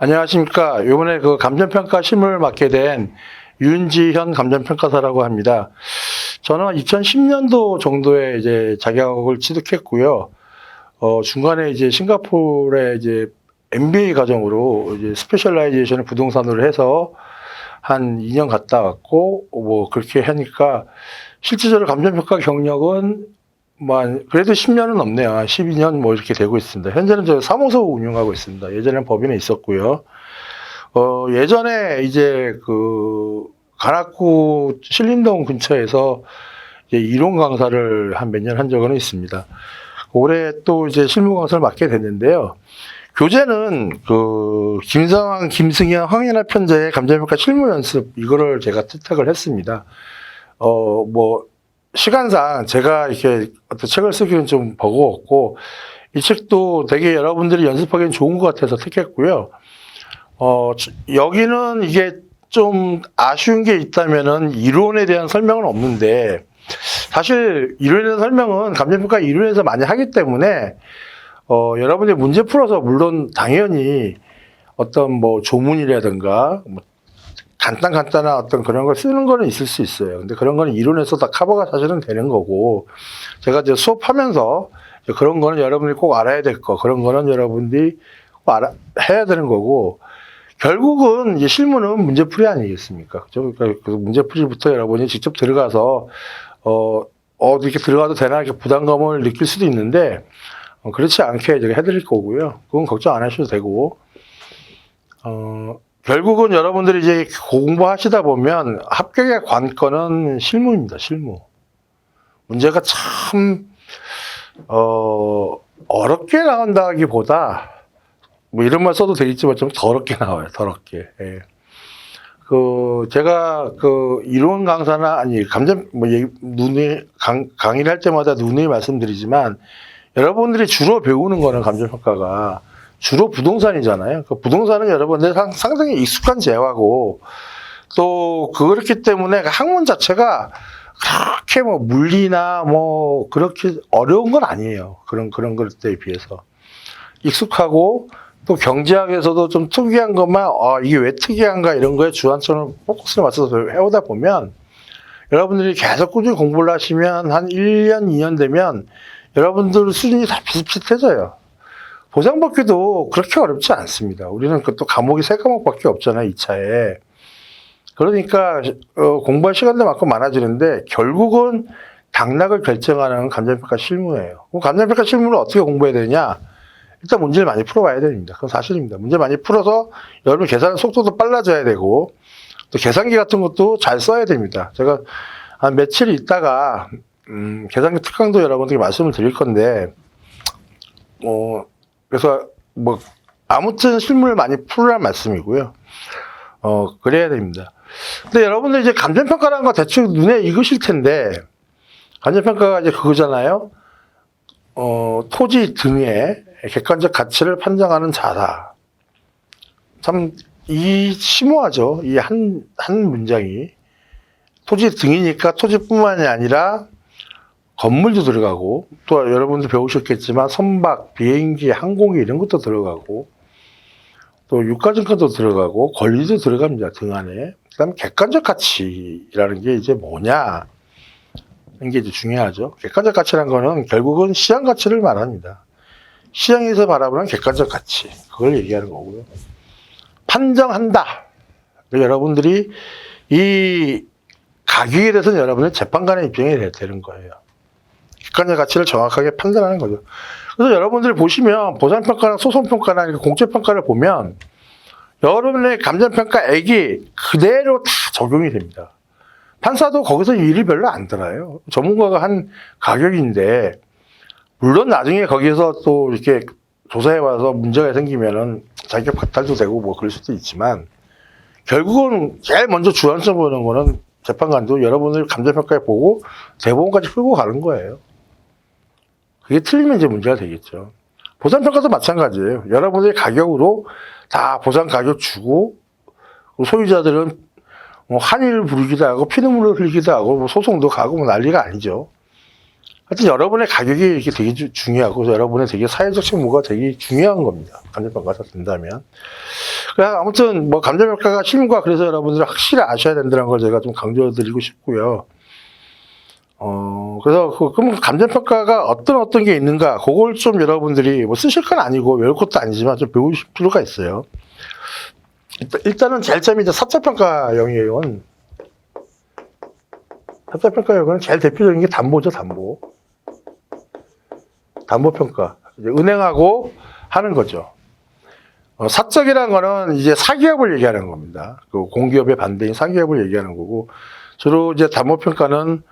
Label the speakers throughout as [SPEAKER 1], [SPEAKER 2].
[SPEAKER 1] 안녕하십니까. 이번에 그 감정평가 심을 맡게 된 윤지현 감정평가사라고 합니다. 저는 2010년도 정도에 이제 자격을 취득했고요. 어, 중간에 이제 싱가포르에 이제 MBA 과정으로 이제 스페셜라이제이션을 부동산으로 해서 한 2년 갔다 왔고, 뭐 그렇게 하니까 실질적으로 감정평가 경력은 뭐 한- 그래도 10년은 넘네요. 한 12년 뭐 이렇게 되고 있습니다. 현재는 저 사무소 운영하고 있습니다. 예전에는 법인에 있었고요. 어, 예전에 이제 그 관악구 신림동 근처에서 이제 이론 강사를 한 몇 년 한 적은 있습니다. 올해 또 이제 실무 강사를 맡게 됐는데요. 교재는 그 김상황, 김승현, 황현아 편자의 감정평가 실무 연습 이거를 제가 채택을 했습니다. 어, 뭐 시간상 제가 이렇게 어떤 책을 쓰기는 좀 버거웠고 이 책도 되게 여러분들이 연습하기엔 좋은 것 같아서 택했고요. 어, 저- 여기는 이게 좀 아쉬운 게 있다면은 이론에 대한 설명은 없는데 사실 이론에 대한 설명은 감정평가 이론에서 많이 하기 때문에 어, 여러분들이 문제 풀어서 물론 당연히 어떤 뭐 조문이라든가 뭐 간단 간단한 어떤 그런 걸 쓰는 거는 있을 수 있어요. 근데 그런 거는 이론에서 다 커버가 사실은 되는 거고 제가 이제 수업하면서 그런 거는 여러분들이 꼭 알아야 될 거, 그런 거는 여러분들이 꼭 알아 해야 되는 거고 결국은 이제 실무는 문제풀이 아니겠습니까? 그죠? 그러니까 그 문제풀이부터 여러분이 직접 들어가서 어, 어, 이렇게 들어가도 되나 이렇게 부담감을 느낄 수도 있는데 어, 그렇지 않게 제가 해드릴 거고요. 그건 걱정 안 하셔도 되고 어, 결국은 여러분들이 이제 공부하시다 보면 합격의 관건은 실무입니다. 실무. 문제가 참 어, 어렵게 나온다기보다 뭐 이런 말 써도 되겠지만 좀 더럽게 나와요. 더럽게. 예. 그 제가 그 이론 강사나 아니 감정 뭐 얘기- 누누이 강, 강의를 할 때마다 누누이 말씀드리지만 여러분들이 주로 배우는 거는 감정 평가가 주로 부동산이잖아요. 그 부동산은 여러분들 상, 상당히 익숙한 재화고 또 그렇기 때문에 그 학문 자체가 그렇게 뭐 물리나 뭐 그렇게 어려운 건 아니에요. 그런 그런 것들에 비해서 익숙하고 또 경제학에서도 좀 특이한 것만 아 이게 왜 특이한가 이런 거에 주안점을 포커스를 맞춰서 해오다 보면 여러분들이 계속 꾸준히 공부를 하시면 한 1년, 2년 되면 여러분들 수준이 다 비슷비슷해져요. 보상받기도 그렇게 어렵지 않습니다. 우리는 그또 과목이 세 과목밖에 없잖아요, 2차에. 그러니까 어, 공부할 시간도 많고 많아지는데 결국은 당락을 결정하는 감정평가 실무예요. 그럼 감정평가 실무를 어떻게 공부해야 되냐? 일단 문제를 많이 풀어봐야 됩니다. 그건 사실입니다. 문제 많이 풀어서 여러분 계산 속도도 빨라져야 되고 또 계산기 같은 것도 잘 써야 됩니다. 제가 한 며칠 있다가 음, 계산기 특강도 여러분들께 말씀을 드릴 건데 어 그래서 뭐 아무튼 실무를 많이 풀으란 말씀이고요. 어 그래야 됩니다. 근데 여러분들 이제 감정평가라는 거 대충 눈에 익으실 텐데 감정평가가 이제 그거잖아요. 어 토지 등의 객관적 가치를 판정하는 자다. 참, 이 심오하죠. 이 한, 한 문장이. 토지 등이니까 토지뿐만이 아니라 건물도 들어가고, 또 여러분들 배우셨겠지만 선박, 비행기, 항공기 이런 것도 들어가고, 또 유가증권도 들어가고, 권리도 들어갑니다. 등 안에. 그 다음에 객관적 가치라는 게 이제 뭐냐. 이게 이제 중요하죠. 객관적 가치라는 거는 결국은 시장 가치를 말합니다. 시장에서 바라보는 객관적 가치 그걸 얘기하는 거고요. 판정한다. 그러니까 여러분들이 이 가격에 대해서는 여러분의 재판관의 입장이 돼- 되는 거예요. 객관적 가치를 정확하게 판단하는 거죠. 그래서 여러분들이 보시면 보상평가나 소송평가나 공채평가를 보면 여러분의 감정평가액이 그대로 다 적용이 됩니다. 판사도 거기서 일을 별로 안 들어요. 전문가가 한 가격인데 물론 나중에 거기서 또 이렇게 조사해 와서 문제가 생기면은 자격 박탈도 되고 뭐 그럴 수도 있지만 결국은 제일 먼저 주안점 보는 거는 재판관도 여러분을 감정평가에 보고 대법원까지 끌고 가는 거예요. 그게 틀리면 이제 문제가 되겠죠. 보상평가도 마찬가지예요. 여러분들이 가격으로 다 보상 가격 주고 소유자들은 뭐 한의를 부르기도 하고 피눈물을 흘리기도 하고 뭐 소송도 가고 뭐 난리가 아니죠. 하여튼 여러분의 가격이 이렇게 되게 주- 중요하고 여러분의 되게 사회적 책무가 되게 중요한 겁니다. 감정평가가 된다면. 아무튼 뭐 감정평가가 실무가 그래서 여러분들이 확실히 아셔야 된다는 걸 제가 좀 강조드리고 싶고요. 어 그래서 그, 그럼 감정평가가 어떤 어떤 게 있는가 그걸 좀 여러분들이 뭐 쓰실 건 아니고 외울 것도 아니지만 좀 배우실 필요가 있어요. 일단, 일단은 처음에 이제 사차평가형이에요. 사차평가형은 제일 대표적인 게 담보죠, 담보. 담보평가. 은행하고 하는 거죠. 어, 사적이라는 거는 이제 사기업을 얘기하는 겁니다. 그 공기업의 반대인 사기업을 얘기하는 거고, 주로 이제 담보평가는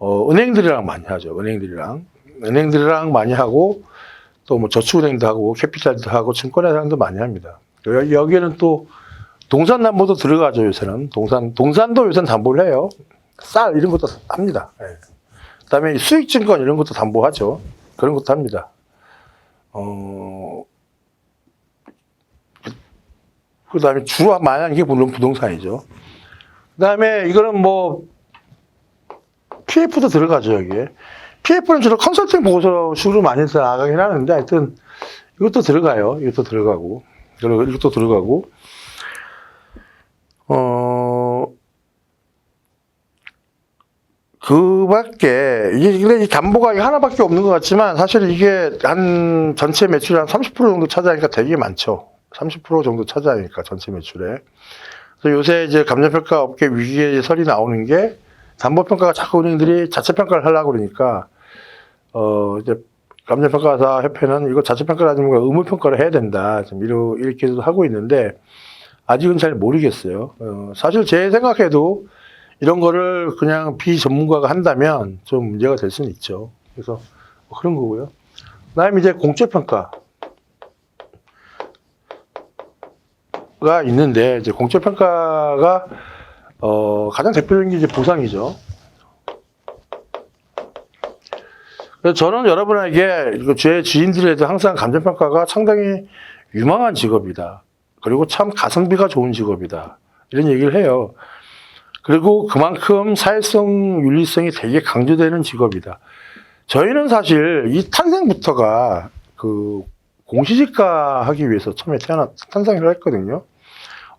[SPEAKER 1] 어, 은행들이랑 많이 하죠. 은행들이랑. 은행들이랑 많이 하고, 또 뭐 저축은행도 하고, 캐피탈도 하고, 증권회사도 많이 합니다. 여- 여기에는 또 동산 담보도 들어가죠, 요새는. 동산, 동산도 요새는 담보를 해요. 쌀, 이런 것도 합니다. 예. 그 다음에 수익증권 이런 것도 담보하죠. 그런 것도 합니다. 어, 그 다음에 주로 많이 하는 게 물론 부동산이죠. 그 다음에 이거는 뭐, PF도 들어가죠, 여기에. PF는 주로 컨설팅 보고서식으로 많이 나가긴 하는데, 하여튼, 이것도 들어가요. 이것도 들어가고, 이것도 들어가고, 어, 그 밖에, 이게, 근데 이 담보가 하나밖에 없는 것 같지만, 사실 이게 한 전체 매출의 한30% 정도 차지하니까 되게 많죠. 30% 정도 차지하니까 전체 매출에. 그래서 요새 이제 감정평가 업계 위기의 설이 나오는 게, 담보평가가 자꾸 은행들이 자체평가를 하려고 그러니까, 어, 이제 감정평가사 협회는 이거 자체평가를 하지 말고 의무평가를 해야 된다. 좀 이러, 이렇게도 하고 있는데, 아직은 잘 모르겠어요. 어, 사실 제 생각에도 이런 거를 그냥 비전문가가 한다면 좀 문제가 될 수는 있죠. 그래서 뭐 그런 거고요. 그 다음에 이제 공채평가. 가 있는데, 이제 공채평가가, 어, 가장 대표적인 게 이제 보상이죠. 저는 여러분에게, 제 지인들에도 항상 감정평가가 상당히 유망한 직업이다. 그리고 참 가성비가 좋은 직업이다. 이런 얘기를 해요. 그리고 그만큼 사회성, 윤리성이 되게 강조되는 직업이다. 저희는 사실 이 탄생부터가 그 공시지가 하기 위해서 처음에 태어나 탄생을 했거든요.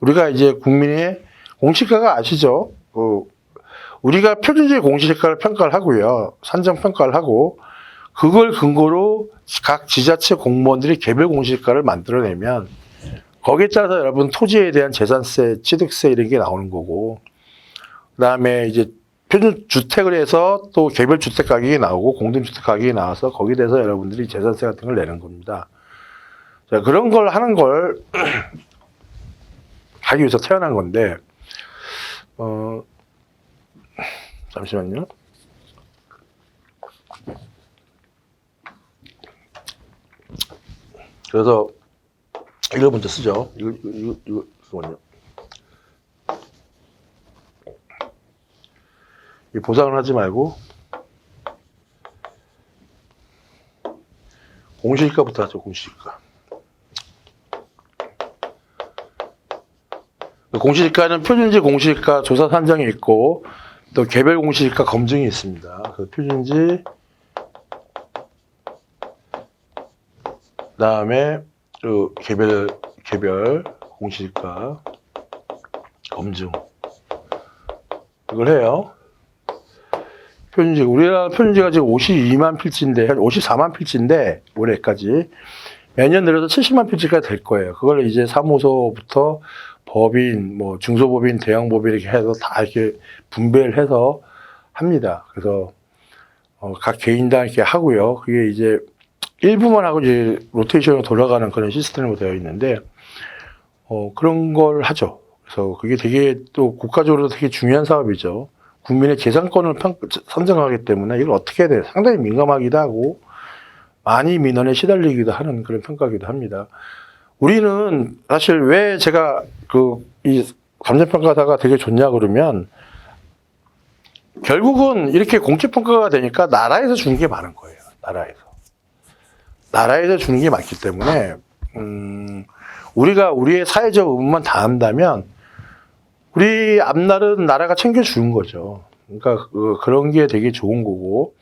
[SPEAKER 1] 우리가 이제 국민의 공시가가 아시죠? 그 우리가 표준주의 공시지가를 평가를 하고요. 산정 평가를 하고 그걸 근거로 각 지자체 공무원들이 개별 공시지가를 만들어내면 거기에 따라서 여러분 토지에 대한 재산세, 취득세 이런 게 나오는 거고, 그 다음에 이제 표준 주택을 해서 또 개별 주택 가격이 나오고 공동 주택 가격이 나와서 거기에 대해서 여러분들이 재산세 같은 걸 내는 겁니다. 자, 그런 걸 하는 걸 하기 위해서 태어난 건데, 어, 잠시만요. 그래서 이걸 먼저 쓰죠. 이거, 이거, 이거, 잠깐만요. 이 보상을 하지 말고 공시지가부터 하죠. 공시지가. 공시지가는 표준지 공시지가 조사 산정이 있고 또 개별 공시지가 검증이 있습니다. 그 표준지 그다음에 그 개별 개별 공시지가 검증 이걸 해요. 표준지 우리나라 표준지가 지금 52만 필지인데 한 54만 필지인데 올해까지 매년 늘어서 70만 필지가 될 거예요. 그걸 이제 사무소부터 법인, 뭐 중소법인, 대형법인 이렇게 해서 다 이렇게 분배를 해서 합니다. 그래서 어, 각 개인당 이렇게 하고요. 그게 이제 일부만 하고 이제 로테이션으로 돌아가는 그런 시스템으로 되어 있는데 어, 그런 걸 하죠. 그래서 그게 되게 또 국가적으로 되게 중요한 사업이죠. 국민의 재산권을 평, 선정하기 때문에 이걸 어떻게 해야 돼? 상당히 민감하기도 하고 많이 민원에 시달리기도 하는 그런 평가기도 합니다. 우리는 사실 왜 제가 그 이 감정평가사가 되게 좋냐 그러면 결국은 이렇게 공채평가가 되니까 나라에서 주는 게 많은 거예요. 나라에서. 나라에서 주는 게 많기 때문에 음, 우리가 우리의 사회적 의무만 다 한다면 우리 앞날은 나라가 챙겨주는 거죠. 그러니까 그, 그런 게 되게 좋은 거고